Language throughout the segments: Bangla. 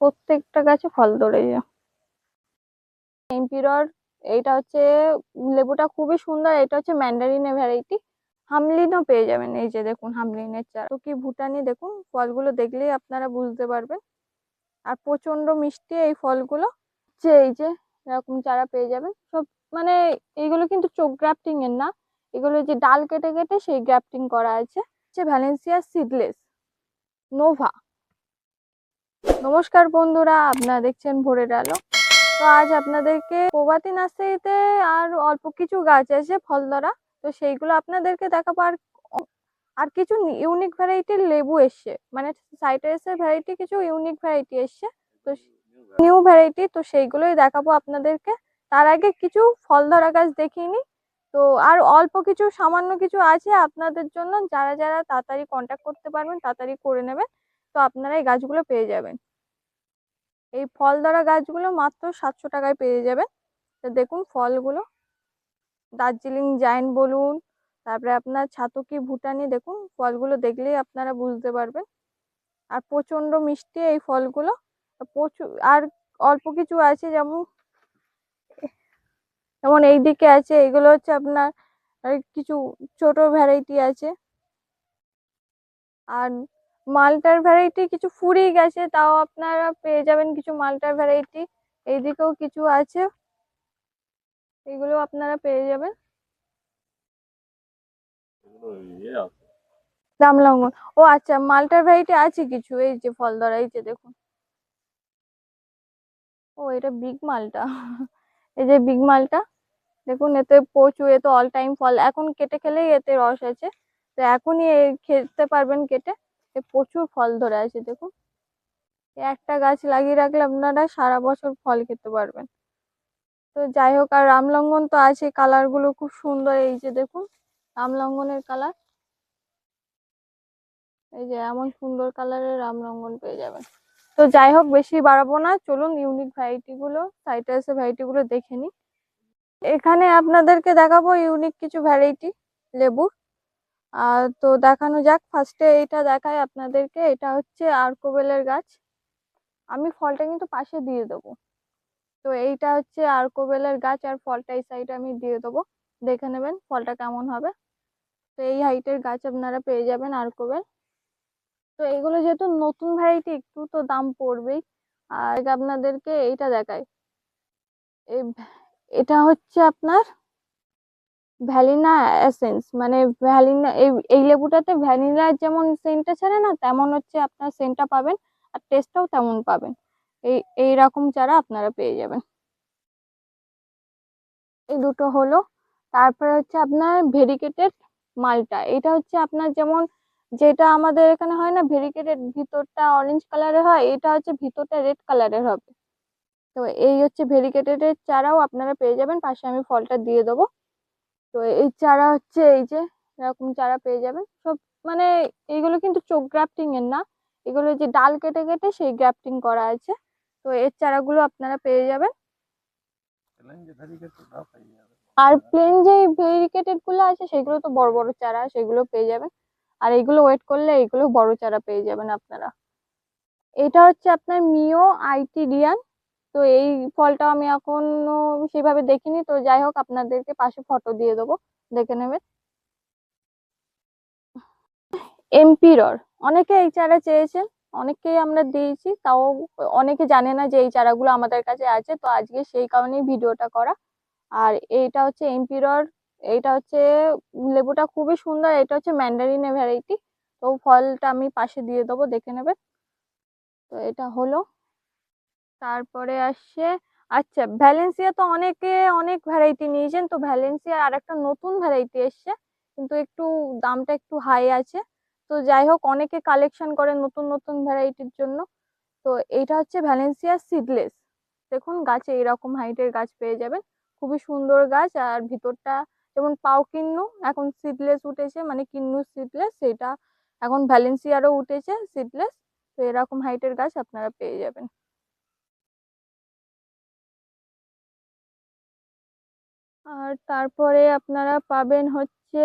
প্রত্যেকটা গাছে ফল ধরেছে এমপিরর এইটা হচ্ছে লেবুটা খুবই সুন্দর, এটা হচ্ছে ম্যান্ডারিনের ভ্যারাইটি হামলিনও পেয়ে যাবেন, এই যে দেখুন হামলিনের চারা। তো কি ভুটানি, দেখুন ফলগুলো দেখলেই আপনারা বুঝতে পারবেন। আর প্রচণ্ড মিষ্টি এই ফলগুলো। যে এই যে এরকম চারা পেয়ে যাবেন, সব মানে এইগুলো কিন্তু চোখ গ্রাফটিং এর না। এগুলো যে ডাল কেটে কেটে সেই গ্রাফটিং করা আছে। হচ্ছে ভ্যালেন্সিয়া সিডলেস নোভা নমস্কার বন্ধুরা, আপনারা দেখছেন ভোরের আলো। তো আজ আপনাদেরকে প্রভাতী নার্সারিতে আর অল্প কিছু গাছ আছে ফল ধরা তো সেইগুলো আপনাদেরকে দেখাবো। আর আর কিছু ইউনিক ভ্যারাইটির লেবু এসছে। মানে সাইটারাসের ভ্যারাইটি কিছু ইউনিক ভ্যারাইটি এসছে। তো নিউ ভ্যারাইটি তো সেইগুলোই দেখাবো আপনাদেরকে। তার আগে কিছু ফল ধরা গাছ দেখিনি তো আর অল্প কিছু, সামান্য কিছু আছে আপনাদের জন্য। যারা যারা তাড়াতাড়ি কন্ট্যাক্ট করতে পারবেন, তাড়াতাড়ি করে নেবেন। তো আপনারা এই গাছগুলো পেয়ে যাবেন। এই ফল ধরা গাছগুলো মাত্র সাতশো টাকায় পেয়ে যাবেন। তো দেখুন ফলগুলো। দার্জিলিং জায়েন্ট বলুন, তারপরে আপনার ছাতকি ভুটানি দেখুন, ফলগুলো দেখলেই আপনারা বুঝতে পারবেন। আর প্রচণ্ড মিষ্টি এই ফলগুলো। প্রচুর আর অল্প কিছু আছে যেমন যেমন এই দিকে আছে, এগুলো হচ্ছে আপনার কিছু ছোট ভ্যারাইটি আছে। আর মালটার ভ্যারাইটি কিছু ফুরিয়ে গেছে তাও আপনারা পেয়ে যাবেন কিছু মালটার ভ্যারাইটি এইদিকেও কিছু আছে এগুলো আপনারা পেয়ে যাবেন। ইয়ে দাম লঙ্ঘন। ও আচ্ছা মালটার ভ্যারাইটি আছে কিছু এই যে ফল ধরা এই যে দেখুন। ও এটা বিগ মালটা। এই যে বিগ মালটা দেখুন এতে প্রচুর এ তো অল টাইম ফল। এখন কেটে খেলেই এতে রস আছে। তো এখনই খেতে পারবেন কেটে। প্রচুর ফল ধরে আছে, দেখুন। একটা গাছ লাগিয়ে রাখলে আপনারা সারা বছর ফল খেতে পারবেন। তো যাই হোক, আর রামলঙ্গন তো আছে কালারগুলো খুব সুন্দর, এই যে দেখুন রামলঙ্গনের কালার এই যে এমন সুন্দর কালারের রামলঙ্গন পেয়ে যাবেন। তো যাই হোক, বেশি বাড়াবো না, চলুন ইউনিক ভ্যারাইটি গুলো সাইটাসের ভ্যারাইটি গুলো দেখে নিই। এখানে আপনাদেরকে দেখাবো ইউনিক কিছু ভ্যারাইটি লেবুর আর তো দেখানো যাক। ফার্স্টে এইটা দেখাই আপনাদেরকে। এটা হচ্ছে আর্কোবেলের গাছ। আমি ফলটা কিন্তু পাশে দিয়ে দেবো। তো এইটা হচ্ছে আর্কোবেলের গাছ আর ফলটা এই সাইডে আমি দিয়ে দেবো। দেখে নেবেন ফলটা কেমন হবে। তো এই হাইটের গাছ আপনারা পেয়ে যাবেন আর্কোবেল। তো এইগুলো যেহেতু নতুন ভ্যারাইটি একটু তো দাম পড়বেই। আর আপনাদেরকে এইটা দেখায় এটা হচ্ছে আপনার ভ্যালিনা এসেন্স মানে ভ্যালিনা এই এই লেবুটাতে ভ্যানিলার যেমন সেন্টটা ছাড়ে না, তেমন হচ্ছে আপনার সেন্টটা পাবেন আর টেস্টটাও তেমন পাবেন। এই এই রকম চারা আপনারা পেয়ে যাবেন। এই দুটো হলো। তারপরে হচ্ছে আপনার ভেরিকেটেড মালটা। এটা হচ্ছে আপনার যেমন, যেটা আমাদের এখানে হয় না, ভেরিকেটেড ভিতরটা অরেঞ্জ কালারের হয়, এটা হচ্ছে ভিতরটা রেড কালারের হবে। তো এই হচ্ছে ভেরিকেটেডের চারাও আপনারা পেয়ে যাবেন। পাশে আমি ফলটা দিয়ে দেবো। তো এই চারা হচ্ছে এই যে এরকম চারা পেয়ে যাবেন। সব মানে এইগুলো কিন্তু চোখ গ্রাফটিং এর না। এগুলো যে ডাল কেটে কেটে সেই গ্রাফটিং করা আছে। তো এর চারাগুলো আপনারা পেয়ে যাবেন। আর প্লেন যে ভেরিকেটেডগুলো আছে সেগুলো তো বড় বড় চারা সেগুলো পেয়ে যাবেন। আর এগুলো ওয়েট করলে এগুলো বড় চারা পেয়ে যাবেন আপনারা। এটা হচ্ছে আপনার মিও আইটিডিয়ান তো এই ফলটা আমি এখনও সেভাবে দেখিনি। তো যাই হোক, আপনাদেরকে পাশে ফটো দিয়ে দেবো। দেখে নেবেন। এমপিরর অনেকে এই চারা চেয়েছেন, অনেককেই আমরা দিয়েছি। তাও অনেকে জানে না যে এই চারাগুলো আমাদের কাছে আছে। তো আজকে সেই কারণেই ভিডিওটা করা। আর এইটা হচ্ছে এমপিরর এইটা হচ্ছে লেবুটা খুবই সুন্দর। এটা হচ্ছে ম্যান্ডারিনের ভ্যারাইটি তো ফলটা আমি পাশে দিয়ে দেবো, দেখে নেবেন। তো এটা হলো। তারপরে আসছে আচ্ছা ভ্যালেন্সিয়া তো অনেকে, অনেক ভ্যারাইটি নিয়েছেন। তো ভ্যালেন্সিয়ার আর একটা নতুন ভ্যারাইটি এসছে, কিন্তু একটু দামটা একটু হাই আছে। তো যাই হোক, অনেকে কালেকশন করে নতুন নতুন ভ্যারাইটির জন্য। তো এইটা হচ্ছে ভ্যালেন্সিয়া সিডলেস দেখুন, গাছে এরকম হাইটের গাছ পেয়ে যাবেন। খুবই সুন্দর গাছ আর ভিতরটা যেমন পাও কিন্নু, এখন সিডলেস উঠেছে মানে কিন্নু সিডলেস সেটা এখন ভ্যালেন্সিয়ারও উঠেছে সিডলেস তো এরকম হাইটের গাছ আপনারা পেয়ে যাবেন। আর তারপরে আপনারা পাবেন হচ্ছে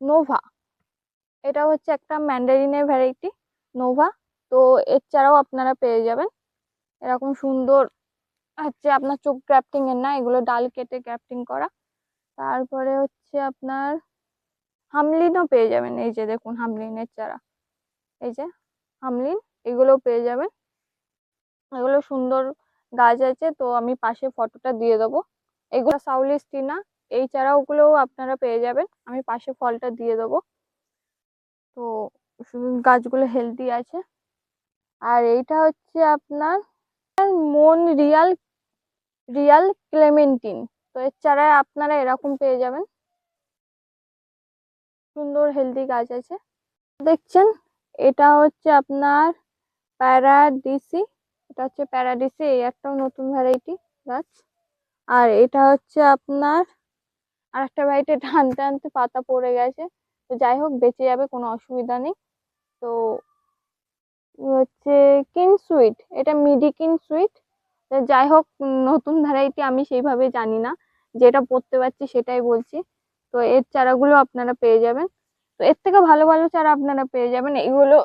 নোভা। এটা হচ্ছে একটা ম্যান্ডারিনের ভ্যারাইটি নোভা। তো এর চারাও আপনারা পেয়ে যাবেন। এরকম সুন্দর হচ্ছে আপনার চোখ গ্রাফটিং এর না, এগুলো ডাল কেটে গ্রাফটিং করা। তারপরে হচ্ছে আপনার হামলিনও পেয়ে যাবেন। এই যে দেখুন হামলিনের চারা। এই যে হামলিন, এগুলোও পেয়ে যাবেন। এগুলো সুন্দর গাছ আছে, তো আমি পাশে ফটোটা দিয়ে দেবো। এগুলো সাউলিস্টিনা এই চারাগুলোও আপনারা পেয়ে যাবেন। আমি পাশে ফলটা দিয়ে দেবো। তো গাছগুলো হেলদি আছে। আর এইটা হচ্ছে আপনার মন রিয়াল রিয়াল ক্লেমেন্টিন। তো এর চারায় আপনারা এরকম পেয়ে যাবেন। সুন্দর হেলদি গাছ আছে। দেখছেন? এটা হচ্ছে আপনার প্যারাডিসি এটা হচ্ছে প্যারাডিসি এই একটাও নতুন ভ্যারাইটি গাছ। আর এটা হচ্ছে আপনার আর একটা ভ্যারাইটি টানতে টানতে পাতা পড়ে গেছে। তো যাই হোক, বেঁচে যাবে, কোনো অসুবিধা নেই। তো হচ্ছে কিন সুইট, এটা মিডি কিন সুইট। যাই হোক, নতুন ভ্যারাইটি আমি সেইভাবে জানি না। যেটা পড়তে পারছি সেটাই বলছি। তো এর চারাগুলো আপনারা পেয়ে যাবেন। তো এর থেকে ভালো ভালো চারা আপনারা পেয়ে যাবেন। এগুলো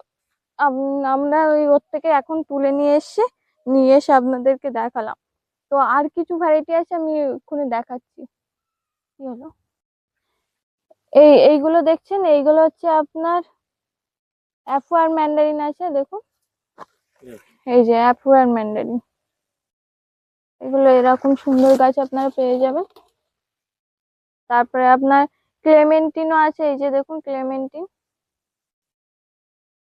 আমরা ওই ওর থেকে এখন তুলে নিয়ে এসে নিয়ে এসে আপনাদেরকে দেখালাম। তো আর কিছু ভ্যারাইটি আছে আমি এক্ষুনি দেখাচ্ছি। কি হলো? এই, এইগুলো দেখছেন? এইগুলো হচ্ছে আপনার অ্যাফোয়ার ম্যান্ডারিন আছে, দেখুন। এই যে অ্যাফোয়ার ম্যান্ডারিন এগুলো এরকম সুন্দর গাছ আপনারা পেয়ে যাবেন। তারপরে আপনার ক্লেমেন্টিনও আছে, এই যে দেখুন ক্লেমেন্টিন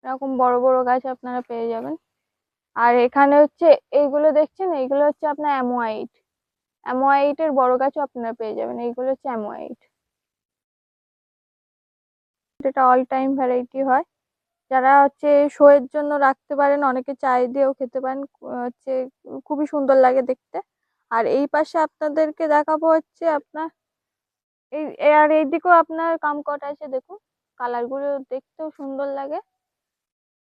এরকম বড় বড় গাছ আপনারা পেয়ে যাবেন। আর এখানে হচ্ছে এইগুলো দেখছেন? এইগুলো হচ্ছে আপনার অ্যামোয়াইট অ্যামোয়াইটের বড় গাছও আপনারা পেয়ে যাবেন। এইগুলো হচ্ছে অ্যামোয়াইট এটা অল টাইম ভ্যারাইটি হয়। যারা হচ্ছে শোয়ের জন্য রাখতে পারেন, অনেকে চাই দিয়েও খেতে পারেন। হচ্ছে খুবই সুন্দর লাগে দেখতে। আর এই পাশে আপনাদেরকে দেখাবো হচ্ছে আপনার এই, আর এইদিকেও আপনার কামকট আছে দেখুন। কালারগুলো দেখতেও সুন্দর লাগে।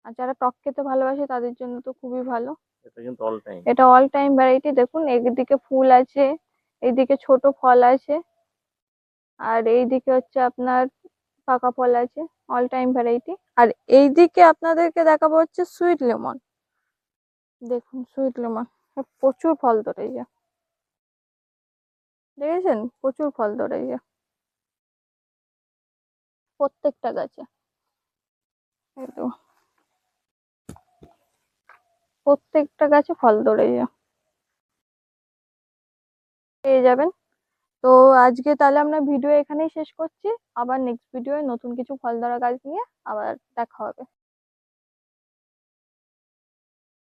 আর যারা টক খেতে ভালোবাসে তাদের জন্য তো খুবই ভালো। এটা কিন্তু অল টাইম এটা অল টাইম ভ্যারাইটি দেখুন এইদিকে ফুল আছে এইদিকে ছোট ফল আছে আর এইদিকে হচ্ছে আপনার পাকা ফল আছে অল টাইম ভ্যারাইটি আর এইদিকে আপনাদেরকে দেখাবো হচ্ছে সুইট লেমন দেখুন সুইট লেমন প্রচুর ফল ধরেছে দেখেছেন? প্রচুর ফল ধরেছে প্রত্যেকটা গাছে। এই তো। প্রত্যেকটা গাছে ফল ধরেছে পেয়ে যাবেন। তো আজকে তাহলে আমরা ভিডিও এখানেই শেষ করছি। আবার নেক্সট ভিডিওয়ে নতুন কিছু ফল ধরা গাছ নিয়ে আবার দেখা হবে।